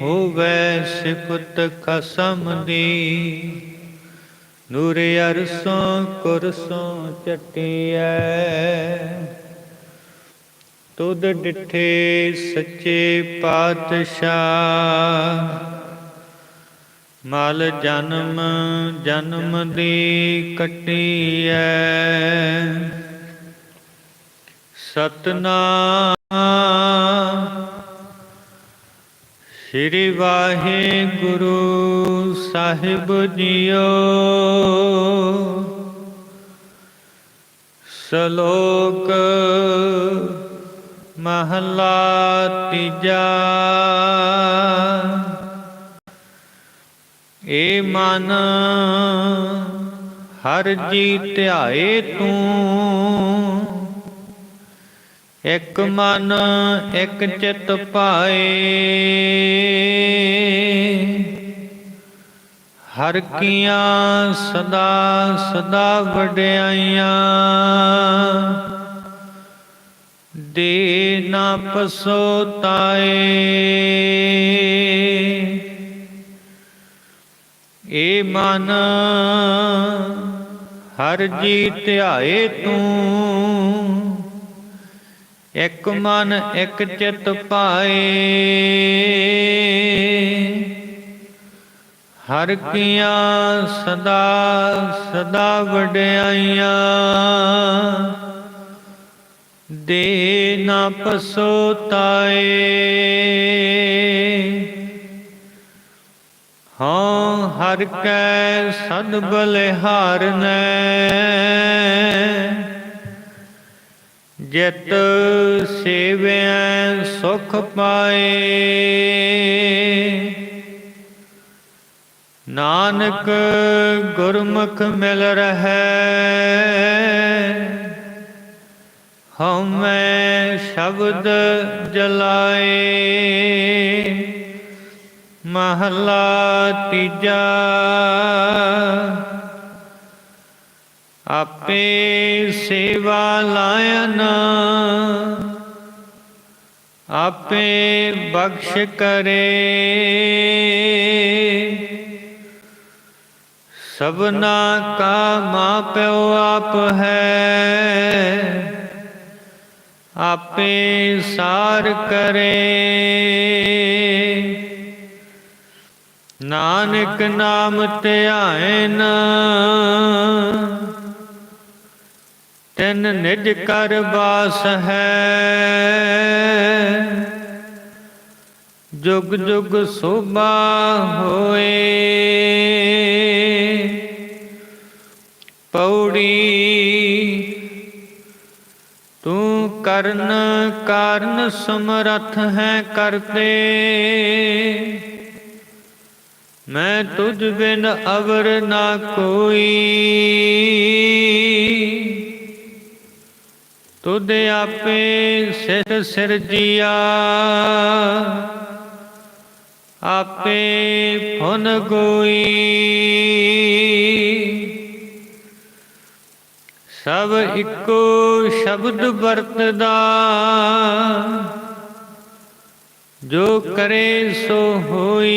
ਹੋਵੇ ਸਿਫਤ ਖਸਮ ਦੀ, ਨੂਰ ਅਰਸੋਂ ਕੁਰਸੋਂ ਚਟਿਐ। ਤੁਧ ਡਿਠੇ ਸੱਚੇ ਪਾਤਸ਼ਾਹ, ਮਲ ਜਨਮ ਜਨਮ ਦੀ ਕਟਿਐ। ਸਤਨਾਮ ਸ੍ਰੀ ਵਾਹਿਗੁਰੂ ਸਾਹਿਬ ਜੀਓ। ਸ਼ਲੋਕ ਮਹਲਾ ਤੀਜਾ। ਏ ਮਨ ਹਰ ਜੀ ਧਿਆਏ ਤੂੰ। ਇਕ ਮਨ, ਇਕ ਚਿਤ ਪਾਏ। ਹਰ ਕੀਆਂ ਸਦਾ ਸਦਾ ਵਡਿਆਈਆਂ। ਦੇ ਨਾ ਪਸੋਤਾਏ ਏ ਮਨ, ਹਰ ਜੀ ਧਿਆਏ ਤੂੰ। ਇਕ ਮਨ, ਇਕ ਚਿਤ ਪਾਏ। ਹਰ ਕੀਆਂ ਸਦਾ ਸਦਾ ਵਡਿਆਈਆਂ। ਦੇ ਨਾ ਪਸੋਤਾਏ ਹਾਂ, ਹਰ ਕੈ ਸਦ ਬਲਿਹਾਰਨੈ। ਜਿਤ ਸੇਵਿਐ ਸੁਖ ਪਾਏ। ਨਾਨਕ ਗੁਰਮੁਖ ਮਿਲ ਰਹੈ ਹਉਮੈ ਸ਼ਬਦ ਜਲਾਏ। ਮਹਲਾ ਤੀਜਾ ਆਪੇ ਸੇਵਾ ਲਾਇਨ ਆਪੇ ਬਖਸ਼ ਕਰੇ। ਸਭਨਾ ਕਾ ਮਾਂ ਪਿਓ ਆਪ ਹੈ। ਆਪੇ ਸਾਰ ਕਰੇ। ਨਾਨਕ ਨਾਮ ਧਿਆਇਨ ਤਿਨ ਨਿਜ ਕਰ ਬਾਸ ਹੈ। ਜੁਗ ਜੁਗ ਸੋਭਾ ਹੋਏ। ਪੌੜੀ ਤੂੰ ਕਰਨ ਕਾਰਨ ਸਮਰਥ ਹੈ ਕਰਤੇ। ਮੈਂ ਤੁਝ ਬਿਨ ਅਵਰ ਨਾ ਕੋਈ। ਤੁਧ ਆਪੇ ਸਿਰ ਸਿਰ ਆਪੇ ਫੁਨ ਗੋਈ। ਸਭ ਇੱਕੋ ਸ਼ਬਦ ਵਰਤਦਾ। ਜੋ ਕਰੇ ਸੋ ਹੋਈ।